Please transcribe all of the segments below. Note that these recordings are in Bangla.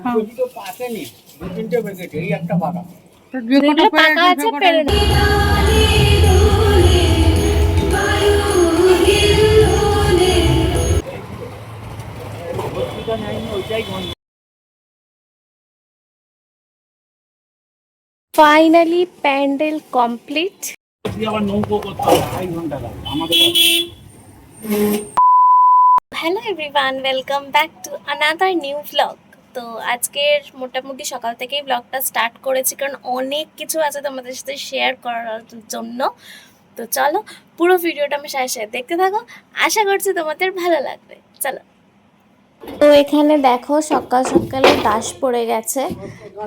তো পাকেনি দু তিনটে বেঁকেছে এই একটা পাকা যেগুলো পাকা আছে পেরে finally pandal complete hello everyone welcome back to another new vlog তো আজকের মোটামুটি সকাল থেকেই ব্লগটা স্টার্ট করেছি, কারণ অনেক কিছু আছে তোমাদের সাথে শেয়ার করার জন্য। তো চলো, পুরো ভিডিওটা আমি সাথে সাথে দেখতে থাকো। আশা করছি তোমাদের ভালো লাগবে। চলো। তো এখানে দেখো, সকাল সকালে দাস পড়ে গেছে।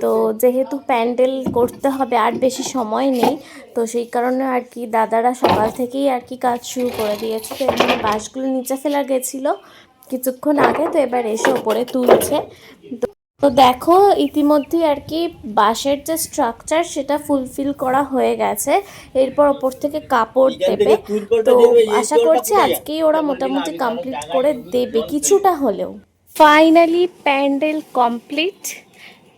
তো যেহেতু প্যান্ডেল করতে হবে, আর বেশি সময় নেই, তো সেই কারণে আর কি দাদারা সকাল থেকেই আর কি কাজ শুরু করে দিয়েছে। তো এখানে বাঁশগুলো নিচে ফেলা গেছিল। কিছুক্ষণ আগে তো এবার এসে ওপরে তুলছে। তো- তো দেখো ইতিমধ্যে আর কি বাঁশের যে স্ট্রাকচার সেটা ফুলফিল করা হয়ে গেছে। এরপর ওপর থেকে কাপড় দেবে। তো আশা করছি আজকেই ওরা মোটামুটি কমপ্লিট করে দেবে কিছুটা হলেও। ফাইনালি প্যান্ডেল কমপ্লিট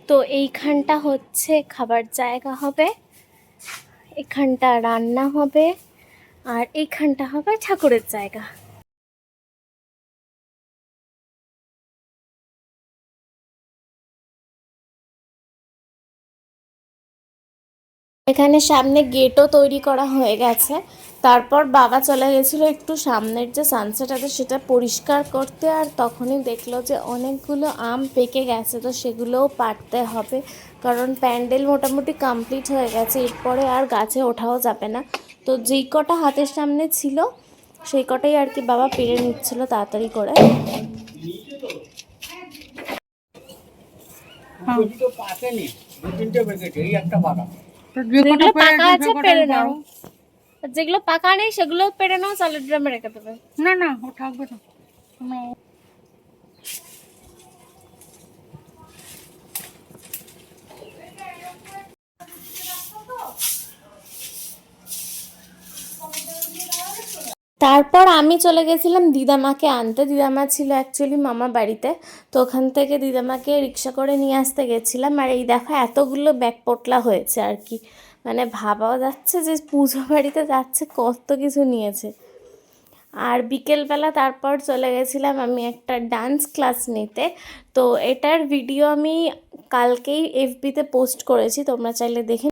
তো এইখানটা হচ্ছে খাবার জায়গা হবে এখানটা রান্না হবে আর এইখানটা হবে ঠাকুরের জায়গা। এখানে সামনে গেটও তৈরি করা হয়ে গেছে। তারপর বাবা চলে গেছিল একটু সামনের যে সানসেট আছে সেটা পরিষ্কার করতে আর তখনই দেখল যে অনেকগুলো আম পেকে গেছে তো সেগুলোও পাড়তে হবে। কারণ প্যান্ডেল মোটামুটি কমপ্লিট হয়ে গেছে এরপরে আর গাছে ওঠাও যাবে না। তো যেই কটা হাতের সামনে ছিল সেই কটাই আর কি বাবা পেরে নিচ্ছিল তাড়াতাড়ি করে। এই একটা কটা যেগুলো পাকা আছে পেরে নাও। যেগুলো পাকা নেই সেগুলো পেরে নাও চালের ড্রামে রেখে দেবে। না না ও থাকবে না তারপর আমি চলে গেছিলাম দিদামাকে আনতে। দিদামা ছিল অ্যাকচুয়ালি মামা বাড়িতে। তো ওখান থেকে দিদামাকে রিক্সা করে নিয়ে আসতে গেছিলাম। আর এই দেখো, এতগুলো ব্যাগ পোটলা হয়েছে আর কি। মানে ভাবাও যাচ্ছে যে পুজো বাড়িতে যাচ্ছে, কত কিছু নিয়েছে। আর বিকেলবেলা তারপর চলে গেছিলাম আমি একটা ডান্স ক্লাস নিতে। তো এটার ভিডিও আমি কালকেই এফবিতে পোস্ট করেছি, তোমরা চাইলে দেখে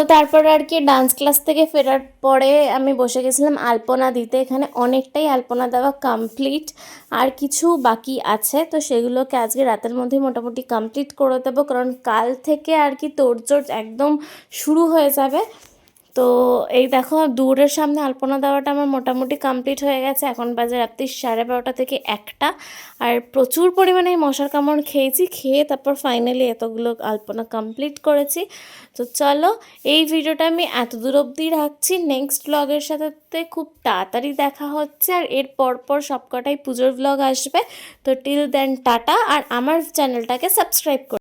তো তারপর আর কি ডান্স ক্লাস থেকে ফেরার পরে আমি বসে গেছিলাম আলপনা দিতে। এখানে অনেকটাই আলপনা দেওয়া কমপ্লিট আর কিছু বাকি আছে। তো সেগুলোকে আজকে রাতের মধ্যে মোটামুটি কমপ্লিট করে দেবো, কারণ কাল থেকে আর কি তোড়জোড় একদম শুরু হয়ে যাবে। তো এই দেখো দূরের সামনে আলপনা দেওয়াটা আমার মোটামুটি কমপ্লিট হয়ে গেছে। এখন বাজে রাত্রি সাড়ে বারোটা থেকে একটা। আর প্রচুর পরিমাণে মশার কামড় খেয়েছি, খেয়ে তারপর ফাইনালি এতগুলো আলপনা কমপ্লিট করেছি। তো চলো, এই ভিডিওটা আমি এত দূর অবধি রাখছি। নেক্সট ব্লগের সাথে খুব তাড়াতাড়ি দেখা হচ্ছে। আর এর পরপর সবকটাই পুজোর ব্লগ আসবে। তো টিল দেন টাটা। আর আমার চ্যানেলটাকে সাবস্ক্রাইব করে।